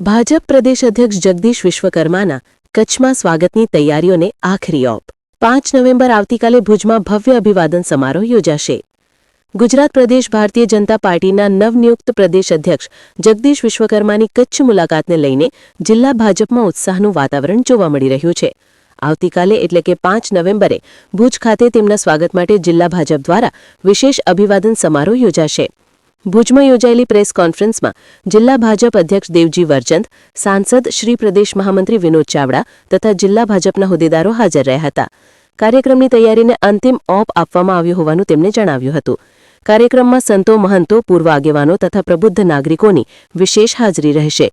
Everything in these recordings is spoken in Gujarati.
ભાજપ પ્રદેશ અધ્યક્ષ જગદીશ વિશ્વકર્માના કચ્છમાં સ્વાગતની તૈયારીઓને આખરી ઓપ. પાંચ નવેમ્બર આવતીકાલે ભુજમાં ભવ્ય અભિવાદન સમારોહ યોજાશે. ગુજરાત પ્રદેશ ભારતીય જનતા પાર્ટીના નવનિયુક્ત પ્રદેશ અધ્યક્ષ જગદીશ વિશ્વકર્માની કચ્છ મુલાકાતને લઈને જિલ્લા ભાજપમાં ઉત્સાહનું વાતાવરણ જોવા મળી રહ્યું છે. આવતીકાલે એટલે કે પાંચ નવેમ્બરે ભુજ ખાતે તેમના સ્વાગત માટે જિલ્લા ભાજપ દ્વારા વિશેષ અભિવાદન સમારોહ યોજાશે. ભુજમાં યોજાયેલી પ્રેસ કોન્ફરન્સમાં જિલ્લા ભાજપ અધ્યક્ષ દેવજી વર્ચંદ, સાંસદ શ્રી પ્રદેશ મહામંત્રી વિનોદ ચાવડા તથા જિલ્લા ભાજપના હોદ્દેદારો હાજર રહ્યા હતા. કાર્યક્રમની તૈયારીને અંતિમ ઓપ આપવામાં આવ્યો હોવાનું તેમણે જણાવ્યું હતું. કાર્યક્રમમાં સંતો મહંતો, પૂર્વ આગેવાનો તથા પ્રબુદ્ધ નાગરિકોની વિશેષ હાજરી રહેશે.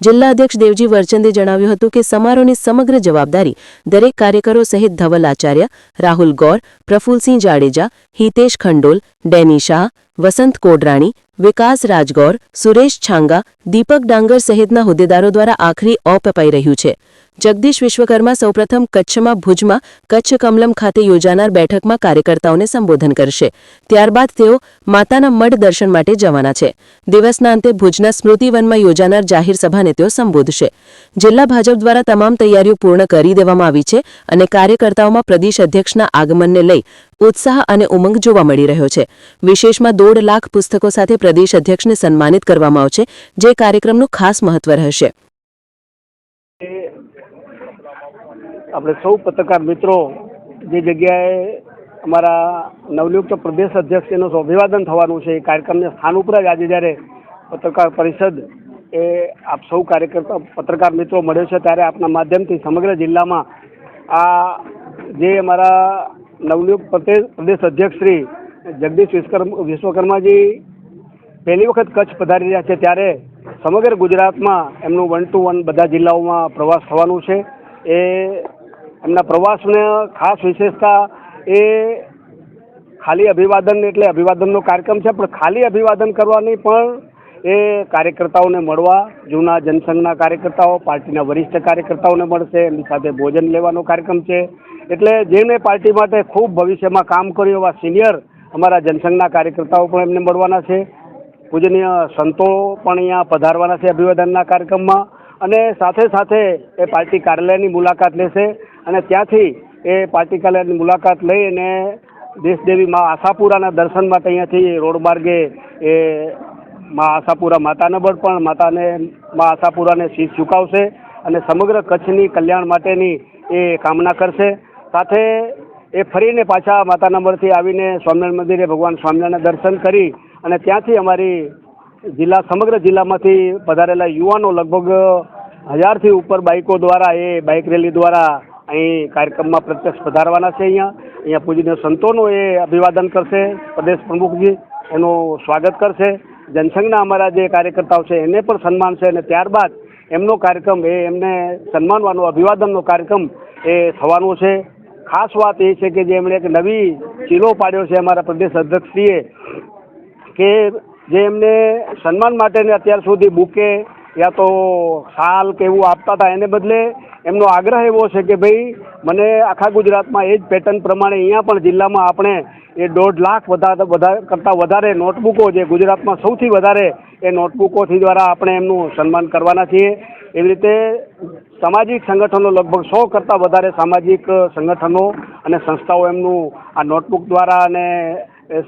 જિલ્લા અધ્યક્ષ દેવજી વર્ચંદે જણાવ્યું હતું કે સમારોહની સમગ્ર જવાબદારી દરેક કાર્યકરો સહિત ધવલ આચાર્ય રાહુલ ગૌર, પ્રફુલસિંહ જાડેજા, હિતેશ ખંડોલ, ડેની શાહ વસંત કોડરાણી, વિકાસ રાજગૌર, સુરેશ છાંગા, દીપક ડાંગર સહિતના હોદ્દેદારો દ્વારા આખરી ઓપ અપાઈ રહ્યું છે. જગદીશ વિશ્વકર્મા સૌપ્રથમ કચ્છમાં ભુજમાં કચ્છ કમલમ ખાતે યોજાનાર બેઠકમાં કાર્યકર્તાઓને સંબોધન કરશે. ત્યારબાદ તેઓ માતાના મઢ દર્શન માટે જવાના છે. દિવસના અંતે ભુજના સ્મૃતિવનમાં યોજાનાર જાહેર સભાને તેઓ સંબોધશે. જિલ્લા ભાજપ દ્વારા તમામ તૈયારીઓ પૂર્ણ કરી દેવામાં આવી છે અને કાર્યકર્તાઓમાં પ્રદેશ અધ્યક્ષના આગમનને લઈ ઉત્સાહ અને ઉમંગ જોવા મળી રહ્યો છે. વિશેષમાં દોઢ લાખ પુસ્તકો સાથે પ્રદેશ અધ્યક્ષને સન્માનિત કરવામાં આવશે, જે કાર્યક્રમનું ખાસ મહત્વ રહેશે. આપણે સૌ પત્રકાર મિત્રો, જે જગ્યાએ અમારા નવનિયુક્ત પ્રદેશ અધ્યક્ષ એનું અભિવાદન થવાનું છે, એ કાર્યક્રમને સ્થાન ઉપર જ આજે જ્યારે પત્રકાર પરિષદ એ આપ સૌ કાર્યકર્તા, પત્રકાર મિત્રો મળ્યો છે, ત્યારે આપના માધ્યમથી સમગ્ર જિલ્લામાં આ જે અમારા નવનિયુક્ત પ્રદેશ અધ્યક્ષ શ્રી જગદીશ વિશ્વકર્માજી પહેલી વખત કચ્છ પધારી રહ્યા છે ત્યારે સમગ્ર ગુજરાતમાં એમનું વન ટુ વન બધા જિલ્લાઓમાં પ્રવાસ થવાનું છે. એ એમના પ્રવાસને ખાસ વિશેષતા એ ખાલી અભિવાદન એટલે અભિવાદનનો કાર્યક્રમ છે, પણ ખાલી અભિવાદન કરવાની પણ એ કાર્યકર્તાઓને મળવા, જૂના જનસંઘના કાર્યકર્તાઓ, પાર્ટીના વરિષ્ઠ કાર્યકર્તાઓને મળશે, એમની સાથે ભોજન લેવાનો કાર્યક્રમ છે. એટલે જેને પાર્ટી માટે ખૂબ ભવિષ્યમાં કામ કર્યું એવા સિનિયર અમારા જનસંઘના કાર્યકર્તાઓ પણ એમને મળવાના છે. પૂજનીય સંતો પણ અહીંયા પધારવાના છે અભિવાદનના કાર્યક્રમમાં અને સાથે સાથે એ પાર્ટી કાર્યાલયની મુલાકાત લેશે અને ત્યાંથી એ પાર્ટી કાર્યાલયની મુલાકાત લઈ અને દેશદેવી મા આશાપુરાના દર્શન માટે અહીંયાથી રોડ માર્ગે એ મા આશાપુરા માતાને પણ માતાને, મા આશાપુરાને શીશ ઝુકાવશે અને સમગ્ર કચ્છની કલ્યાણ માટેની એ કામના કરશે. સાથે એ ફરીને પાછા માતાના મળથી આવીને સ્વામિનારાયણ મંદિરે ભગવાન સ્વામિનારાયણના દર્શન કરી અને ત્યાંથી અમારી જિલ્લા, સમગ્ર જિલ્લામાંથી પધારેલા યુવાનો લગભગ હજારથી ઉપર બાઇકો દ્વારા એ બાઇક રેલી દ્વારા અહીં કાર્યક્રમમાં પ્રત્યક્ષ પધારવાના છે અહીંયા. અહીંયા પૂજનીય સંતોનું એ અભિવાદન કરશે. પ્રદેશ પ્રમુખજી એનું સ્વાગત કરશે. જનસંઘના અમારા જે કાર્યકર્તાઓ છે, એને પણ સન્માન છે અને ત્યારબાદ એમનો કાર્યક્રમ, એ એમને સન્માનવાનો, અભિવાદનનો કાર્યક્રમ એ થવાનો છે. ખાસ વાત એ છે કે જે એમણે એક નવી ચીલો પાડ્યો છે અમારા પ્રદેશ અધ્યક્ષશ્રીએ કે જે એમને સન્માન માટેને અત્યાર સુધી બુકે યા તો શાલ કે એવું આપતા હતા, એને બદલે એમનો આગ્રહ એવો છે કે ભાઈ મને આખા ગુજરાતમાં એ જ પેટર્ન પ્રમાણે અહીંયા પણ જિલ્લામાં આપણે એ દોઢ લાખ વધારે કરતાં વધારે નોટબુકો જે ગુજરાતમાં સૌથી વધારે એ નોટબુકોથી દ્વારા આપણે એમનું સન્માન કરવાના છીએ. એવી રીતે સામાજિક સંગઠનો લગભગ સો કરતાં વધારે સામાજિક સંગઠનો અને સંસ્થાઓ એમનું આ નોટબુક દ્વારા અને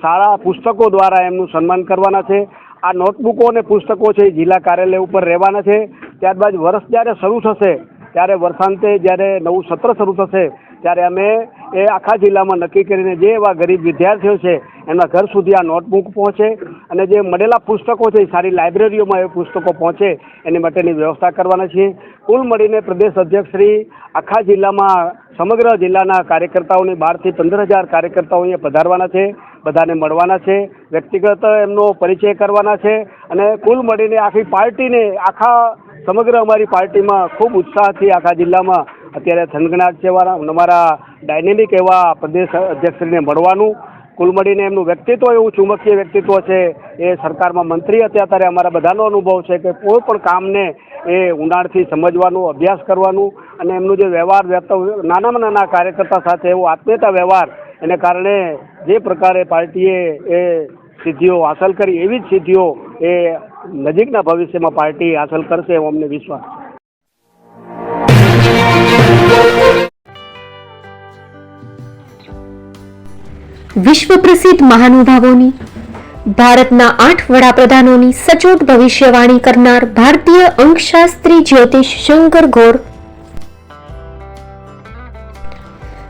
સારા પુસ્તકો દ્વારા એમનું સન્માન કરવાના છે. આ નોટબુકો અને પુસ્તકો છે જિલ્લા કાર્યાલય ઉપર રહેવાના છે. ત્યારબાદ વર્ષ જ્યારે શરૂ થશે ત્યારે વર્ષાંતે જ્યારે નવું સત્ર શરૂ થશે, ત્યારે અમે એ આખા જિલ્લામાં નક્કી કરીને જે એવા ગરીબ વિદ્યાર્થીઓ છે, એમના ઘર સુધી આ નોટબુક પહોંચે અને જે મળેલા પુસ્તકો છે, એ સારી લાઇબ્રેરીઓમાં એ પુસ્તકો પહોંચે, એની માટેની વ્યવસ્થા કરવાના છીએ. કુલ મળીને પ્રદેશ અધ્યક્ષ શ્રી આખા જિલ્લામાં સમગ્ર જિલ્લાના કાર્યકર્તાઓની બારથી પંદર હજાર કાર્યકર્તાઓ અહીંયા પધારવાના છે, બધાને મળવાના છે, વ્યક્તિગત એમનો પરિચય કરવાના છે અને કુલ મળીને આખી પાર્ટીને, આખા સમગ્ર અમારી પાર્ટીમાં ખૂબ ઉત્સાહથી આખા જિલ્લામાં અત્યારે થનગનાટ છે અમારા ડાયનેમિક એવા પ્રદેશ અધ્યક્ષશ્રીને મળવાનું. કુલ મળીને એમનું વ્યક્તિત્વ, એવું ચુંબકીય વ્યક્તિત્વ છે એ સરકારમાં મંત્રી હતા ત્યારે અમારા બધાનો અનુભવ છે કે કોઈ પણ કામને એ ઊંડાણથી સમજવાનું, અભ્યાસ કરવાનું અને એમનું જે વ્યવહાર વ્યક્તવ નાનામાં નાના કાર્યકર્તા સાથે એવો આત્મીયતા વ્યવહાર એને કારણે જે પ્રકારે પાર્ટીએ એ સિદ્ધિઓ હાંસલ કરી એવી જ સિદ્ધિઓ એ નજીકના ભવિષ્યમાં પાર્ટી હાંસલ કરશે એવો અમને વિશ્વાસ વિશ્વ પ્રસિદ્ધ મહાનુભાવોની, ભારતના આઠ વડાપ્રધાનોની સચોટ ભવિષ્યવાણી કરનાર ભારતીય અંકશાસ્ત્રી જ્યોતિષ શંકર ગોર